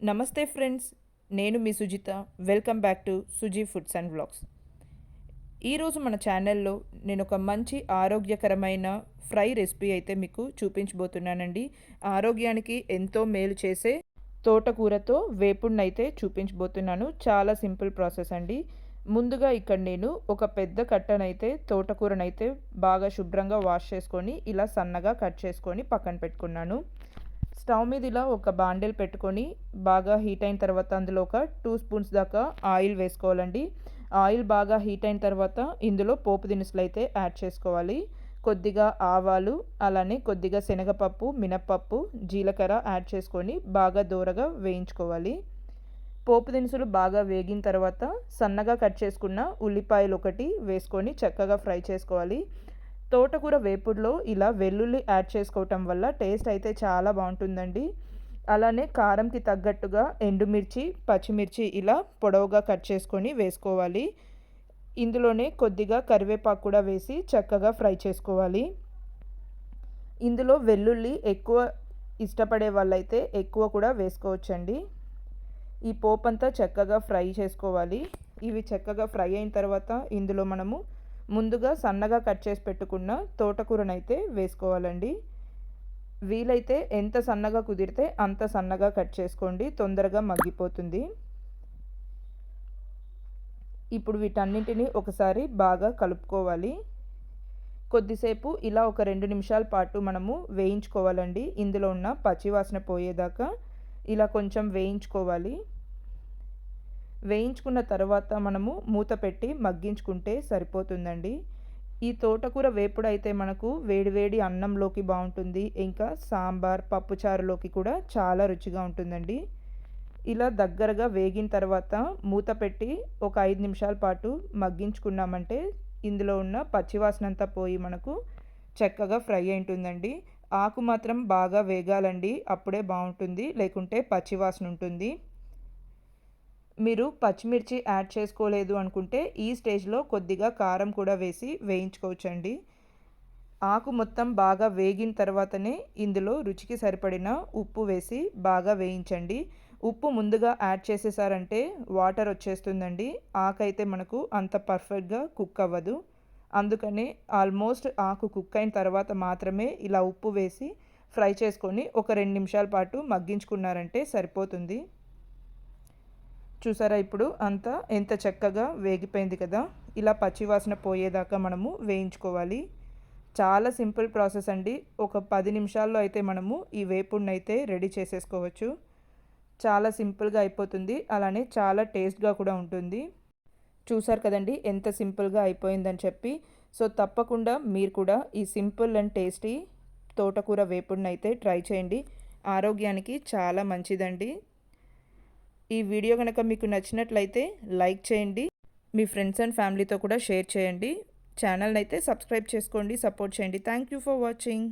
నమస్తే ఫ్రెండ్స్ నేను మీ Sujitha. Welcome back to Suji foods and vlogs. ఈరోజు మన ఛానల్లో నేను ఒక మంచి ఆరోగ్యకరమైన ఫ్రై రెసిపీ అయితే మీకు చూపించబోతున్నానండి. ఆరోగ్యానికి ఎంతో మేలు చేసే తోటకూరతో వేపుడినైతే చూపించబోతున్నాను. చాలా సింపుల్ ప్రాసెస్ అండి. ముందుగా ఇక్కడ నేను ఒక పెద్ద కట్టనైతే తోటకూరనైతే బాగా శుభ్రంగా వాష్ చేసుకొని ఇలా సన్నగా కట్ చేసుకొని పక్కన పెట్టుకున్నాను. స్టవ్ మీద ఇలా ఒక బాండెల్ పెట్టుకొని బాగా హీట్ అయిన తర్వాత అందులో ఒక టూ స్పూన్స్ దాకా ఆయిల్ వేసుకోవాలండి. ఆయిల్ బాగా హీట్ అయిన తర్వాత ఇందులో పోపు దినుసులు అయితే యాడ్ చేసుకోవాలి. కొద్దిగా ఆవాలు అలానే కొద్దిగా శనగపప్పు మినప్పప్పు జీలకర్ర యాడ్ చేసుకొని బాగా దూరగా వేయించుకోవాలి. పోపు దినుసులు బాగా వేగిన తర్వాత సన్నగా కట్ చేసుకున్న ఉల్లిపాయలు ఒకటి వేసుకొని చక్కగా ఫ్రై చేసుకోవాలి. తోటకూర వేపుడులో ఇలా వెల్లుల్లి యాడ్ చేసుకోవటం వల్ల టేస్ట్ అయితే చాలా బాగుంటుందండి. అలానే కారంకి తగ్గట్టుగా ఎండుమిర్చి పచ్చిమిర్చి ఇలా పొడవుగా కట్ చేసుకొని వేసుకోవాలి. ఇందులోనే కొద్దిగా కరివేపాకు కూడా వేసి చక్కగా ఫ్రై చేసుకోవాలి. ఇందులో వెల్లుల్లి ఎక్కువ ఇష్టపడే వాళ్ళైతే ఎక్కువ కూడా వేసుకోవచ్చండి. ఈ పోపు అంతా చక్కగా ఫ్రై చేసుకోవాలి. ఇవి చక్కగా ఫ్రై అయిన తర్వాత ఇందులో మనము ముందుగా సన్నగా కట్ చేసి పెట్టుకున్న తోటకూరనైతే వేసుకోవాలండి. వీలైతే ఎంత సన్నగా కుదిరితే అంత సన్నగా కట్ చేసుకోండి. తొందరగా మగ్గిపోతుంది. ఇప్పుడు వీటన్నింటినీ ఒకసారి బాగా కలుపుకోవాలి. కొద్దిసేపు ఇలా ఒక రెండు నిమిషాల పాటు మనము వేయించుకోవాలండి. ఇందులో ఉన్న పచ్చివాసన పోయేదాకా ఇలా కొంచెం వేయించుకోవాలి. వేయించుకున్న తర్వాత మనము మూత పెట్టి మగ్గించుకుంటే సరిపోతుందండి. ఈ తోటకూర వేపుడు అయితే మనకు వేడివేడి అన్నంలోకి బాగుంటుంది. ఇంకా సాంబార్ పప్పుచారులోకి కూడా చాలా రుచిగా ఉంటుందండి. ఇలా దగ్గరగా వేగిన తర్వాత మూత పెట్టి ఒక ఐదు నిమిషాల పాటు మగ్గించుకున్నామంటే ఇందులో ఉన్న పచ్చివాసన అంతా పోయి మనకు చక్కగా ఫ్రై అయింటుందండి ఆకు మాత్రం బాగా వేగాలండి. అప్పుడే బాగుంటుంది. లేకుంటే పచ్చివాసన ఉంటుంది. మీరు పచ్చిమిర్చి యాడ్ చేసుకోలేదు అనుకుంటే ఈ స్టేజ్లో కొద్దిగా కారం కూడా వేసి వేయించుకోవచ్చండి. ఆకు మొత్తం బాగా వేగిన తర్వాతనే ఇందులో రుచికి సరిపడిన ఉప్పు వేసి బాగా వేయించండి. ఉప్పు ముందుగా యాడ్ చేసేసారంటే వాటర్ వచ్చేస్తుందండి. ఆకైతే మనకు అంత పర్ఫెక్ట్గా కుక్ అవ్వదు. అందుకనే ఆల్మోస్ట్ ఆకు కుక్ అయిన తర్వాత మాత్రమే ఇలా ఉప్పు వేసి ఫ్రై చేసుకొని ఒక రెండు నిమిషాల పాటు మగ్గించుకున్నారంటే సరిపోతుంది. చూసారా ఇప్పుడు అంతా ఎంత చక్కగా వేగిపోయింది కదా. ఇలా పచ్చివాసన పోయేదాకా మనము వేయించుకోవాలి. చాలా సింపుల్ ప్రాసెస్ అండి. ఒక పది నిమిషాల్లో అయితే మనము ఈ వేపుడిని అయితే రెడీ చేసేసుకోవచ్చు. చాలా సింపుల్గా అయిపోతుంది. అలానే చాలా టేస్ట్గా కూడా ఉంటుంది. చూసారు కదండి ఎంత సింపుల్గా అయిపోయిందని చెప్పి. సో తప్పకుండా మీరు కూడా ఈ సింపుల్ అండ్ టేస్టీ తోటకూర వేపుడిని అయితే ట్రై చేయండి. ఆరోగ్యానికి చాలా మంచిదండి. ఈ వీడియో కనుక మీకు నచ్చినట్లయితే లైక్ చేయండి. మీ ఫ్రెండ్స్ అండ్ ఫ్యామిలీతో కూడా షేర్ చేయండి. ఛానల్ని అయితే సబ్స్క్రైబ్ చేసుకోండి సపోర్ట్ చేయండి. Thank you for watching.